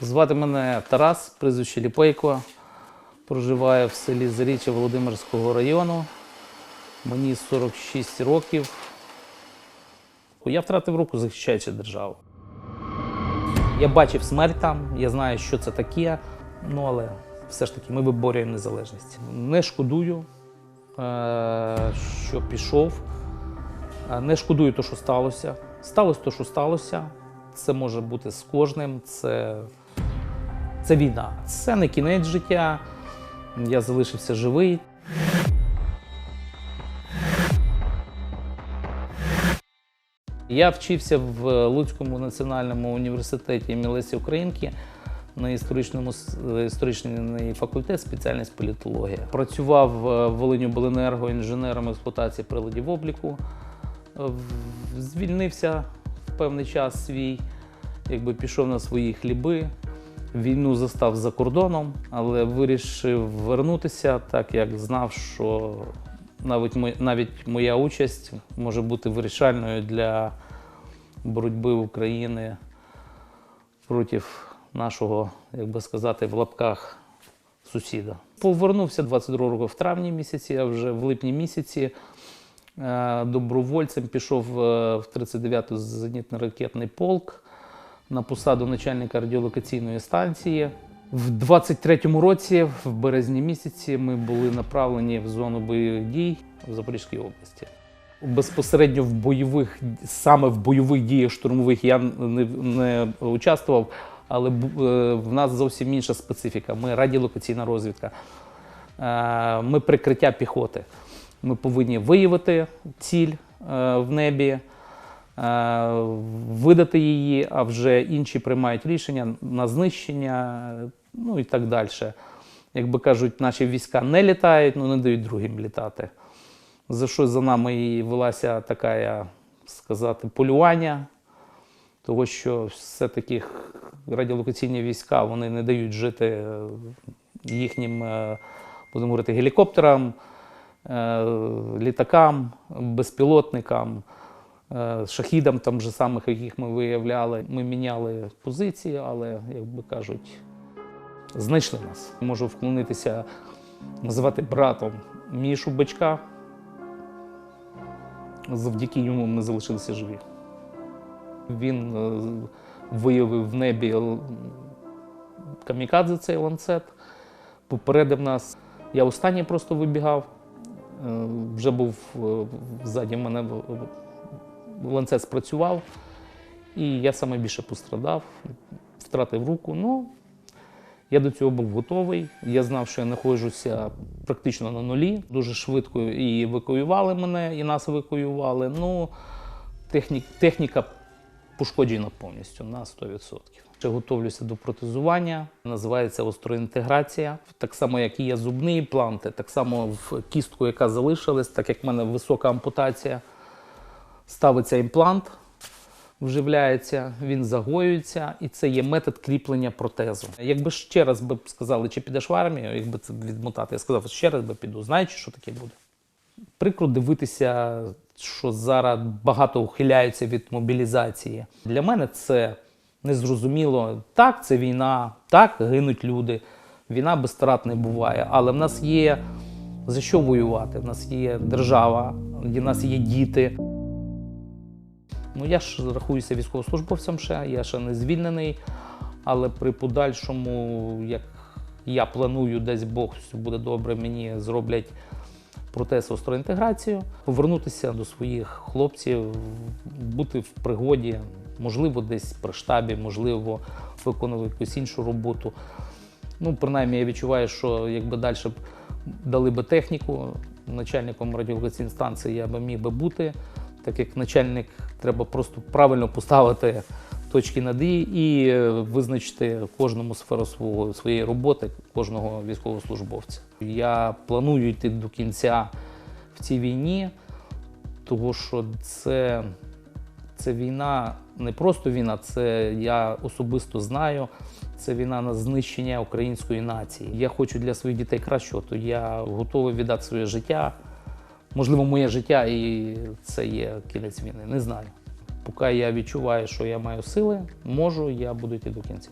Звати мене Тарас, прізвище Ліпейко. Проживаю в селі Заріччя Володимирського району. Мені 46 років. Я втратив руку, захищаючи державу. Я бачив смерть там, я знаю, що це таке, ну але все ж таки ми виборюємо незалежність. Не шкодую, е, що пішов. Е, Не шкодую те, що сталося. Сталося те, що сталося. Це може бути з кожним. Це, це війна. Це не кінець життя. Я залишився живий. Я вчився в Луцькому національному університеті імені Лесі Українки на історичному історичний факультет, спеціальність політологія. Працював е, в Волиню Беленерго інженером експлуатації приладів обліку. Е, Звільнився в певний час свій, якби пішов на свої хліби. Війну застав за кордоном, але вирішив вернутися, так як знав, що навіть, навіть моя участь може бути вирішальною для боротьби України проти нашого, як би сказати, в лапках сусіда. Повернувся 22 року в травні місяці, а вже в липні місяці е, добровольцем пішов е, в 39-й зенітно-ракетний полк на посаду начальника радіолокаційної станції. В 23-му році, в березні місяці, ми були направлені в зону бойових дій в Запорізькій області. Безпосередньо в бойових, саме в бойових діях штурмових я не, не участвував, але е, в нас зовсім інша специфіка. Ми радіолокаційна розвідка, Е, ми прикриття піхоти. Ми повинні виявити ціль е, в небі, видати її, а вже інші приймають рішення на знищення, ну і так далі. Якби кажуть, наші війська не літають, ну не дають другим літати. За що за нами і велася така, сказати, полювання, того що все-таки радіолокаційні війська вони не дають жити е, їхнім, е, будемо говорити, гелікоптерам, е, літакам, безпілотникам, е, шахідам, там же самих, яких ми виявляли. Ми міняли позиції, але, як би кажуть, знайшли нас. Можу вклонитися, називати братом Мішу Бачка. Завдяки йому ми залишилися живі. Він е, виявив в небі камікадзе цей ланцет, попередив нас. Я останній просто вибігав. Е, Вже був е, ззаді мене ланцет спрацював, і я саме більше пострадав, втратив руку. Ну, я до цього був готовий. Я знав, що я знаходжуся практично на нулі. Дуже швидко і евакуювали мене, і нас евакуювали. Ну, техні, техніка пошкоджена повністю на 100%. Ще готовлюся до протезування. Називається остроінтеграція. Так само, як і є зубні імпланти, так само в кістку, яка залишилась, так як в мене висока ампутація, ставиться імплант вживляється, він загоюється, і це є метод кріплення протезу. Якби ще раз би сказали, чи підеш в армію, якби це відмотати, я сказав, ще раз би піду. Знаючи, що таке буде. Прикро дивитися, що зараз багато ухиляються від мобілізації. Для мене це незрозуміло. Так, це війна, так гинуть люди. Війна без втрат не буває. Але в нас є за що воювати. В нас є держава, в нас є діти. Ну, я ж рахуюся військовослужбовцем ще, я ще не звільнений, але при подальшому, як я планую, десь Бог все буде добре, мені зроблять протез остроінтеграцію, повернутися до своїх хлопців, бути в пригоді, можливо, десь при штабі, можливо, виконувати якусь іншу роботу. Ну, принаймні, я відчуваю, що якби далі б дали би техніку, начальником радіолокаційної станції я би міг би бути. Так як начальник треба просто правильно поставити точки над «і» і е, визначити кожному сферу свого, своєї роботи, кожного військовослужбовця. Я планую йти до кінця в цій війні, тому що це, це війна не просто війна, це я особисто знаю. Це війна на знищення української нації. Я хочу для своїх дітей кращого, то я готовий віддати своє життя. Можливо, моє життя і це є кінець війни. Не знаю. Поки я відчуваю, що я маю сили, можу, я буду йти до кінця.